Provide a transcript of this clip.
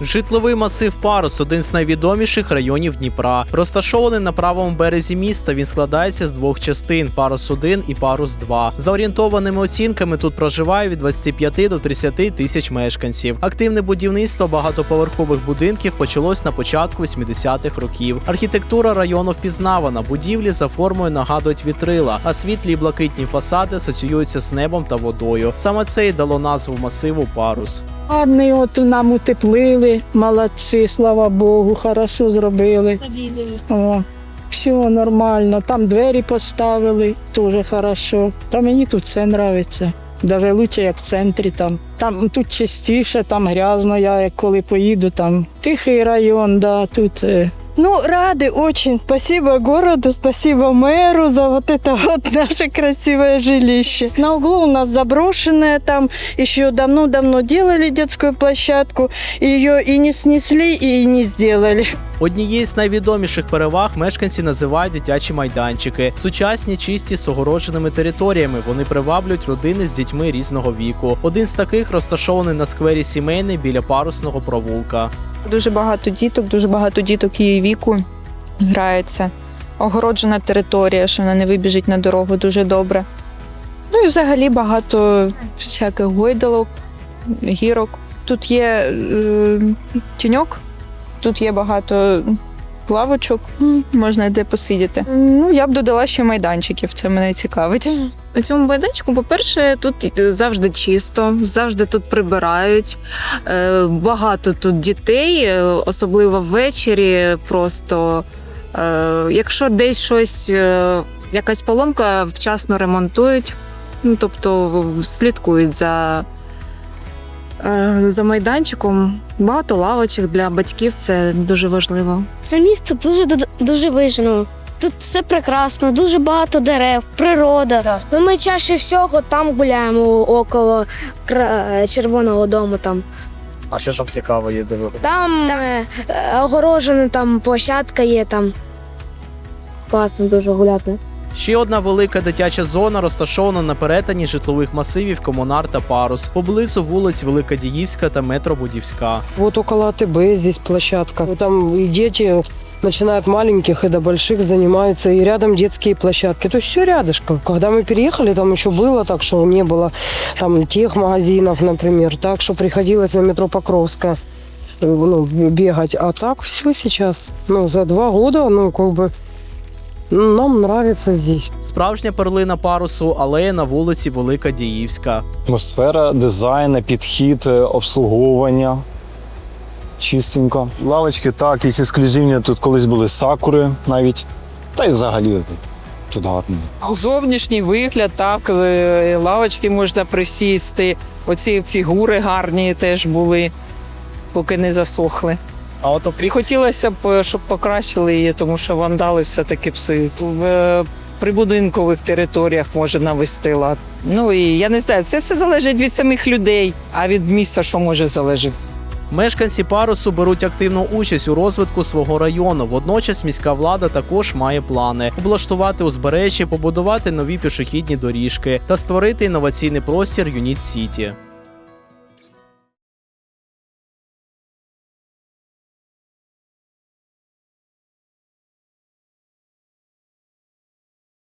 Житловий масив Парус один з найвідоміших районів Дніпра. Розташований на правому березі міста. Він складається з двох частин: Парус 1 і Парус 2 За орієнтованими оцінками тут проживає від 25 до 30 тисяч мешканців. Активне будівництво багатоповерхових будинків почалось на початку 80-х років. Архітектура району впізнавана. Будівлі за формою нагадують вітрила, а світлі й блакитні фасади асоціюються з небом та водою. Саме це й дало назву масиву Парус. Гарний от нам утеплили, молодці, слава Богу, хорошо зробили. О, все нормально. Там двері поставили, теж хорошо. Та мені тут все подобається. Даже лучше, як в центрі там. Там тут чистіше, там грязно. Я як коли поїду, там тихий район, да, тут. е, Ну, рады очень. Спасибо городу, спасибо мэру за вот это вот наше красивое жилище. На углу у нас заброшенное, там еще давно-давно делали детскую площадку, ее и не снесли, и не сделали. Однією з найвідоміших переваг мешканці називають дитячі майданчики. Сучасні, чисті з огородженими територіями. Вони приваблюють родини з дітьми різного віку. Один з таких розташований на сквері сімейний біля парусного провулка. Дуже багато діток, дуже багато діток її віку грається. Огороджена територія, що вона не вибіжить на дорогу дуже добре. Ну і взагалі багато всяких гойдалок, гірок. Тут є е, тіньок, тут є багато лавочок, можна де посидіти. Ну, я б додала ще майданчиків, це мене цікавить. На цьому майданчику, по-перше, тут завжди чисто, завжди тут прибирають. Е, Багато тут дітей, е, особливо ввечері. Просто е, якщо десь щось, якась поломка, вчасно ремонтують. Ну, тобто слідкують за, за майданчиком. Багато лавочок для батьків це дуже важливо. Це місто дуже дуже вижено. Тут все прекрасно, дуже багато дерев, природа. Ну, ми чаще всього там гуляємо около червоного дому. Там А що там цікаво є дивитися? там е, е, огорожена там площадка є там. Класно дуже гуляти. Ще одна велика дитяча зона розташована на перетині житлових масивів Комунар та Парус, поблизу вулиць Великодіївська та Метробудівська. Вот около АТБ здесь площадка. Вот Там и дети, начиная от маленьких и до больших, занимаются. И рядом детские площадки. То есть все рядышком. Когда мы переехали, там еще было так, что не было там тех магазинов, например. Так что приходилось на метро Покровская э, ну, бегать. А так все сейчас. Ну, за два года, ну, как бы, ну, нам нравится здесь. Справжня перлина парусу алея на вулиці Велика Діївська. Атмосфера, дизайн, підхід, е, обслуговування. Чистенько. Лавочки так, якісь ексклюзивні. Тут колись були сакури навіть. Та й взагалі тут гарно. Зовнішній вигляд, так, лавочки можна присісти. Оці фігури гарні теж були, поки не засохли. А от І хотілося б, щоб покращили її, тому що вандали все-таки псують. В е, прибудинкових територіях може навести лад. Ну і я не знаю, це все залежить від самих людей, а від міста, що може залежати. Мешканці парусу беруть активну участь у розвитку свого району. Водночас міська влада також має плани облаштувати узбережжя, побудувати нові пішохідні доріжки та створити інноваційний простір Юніт Сіті.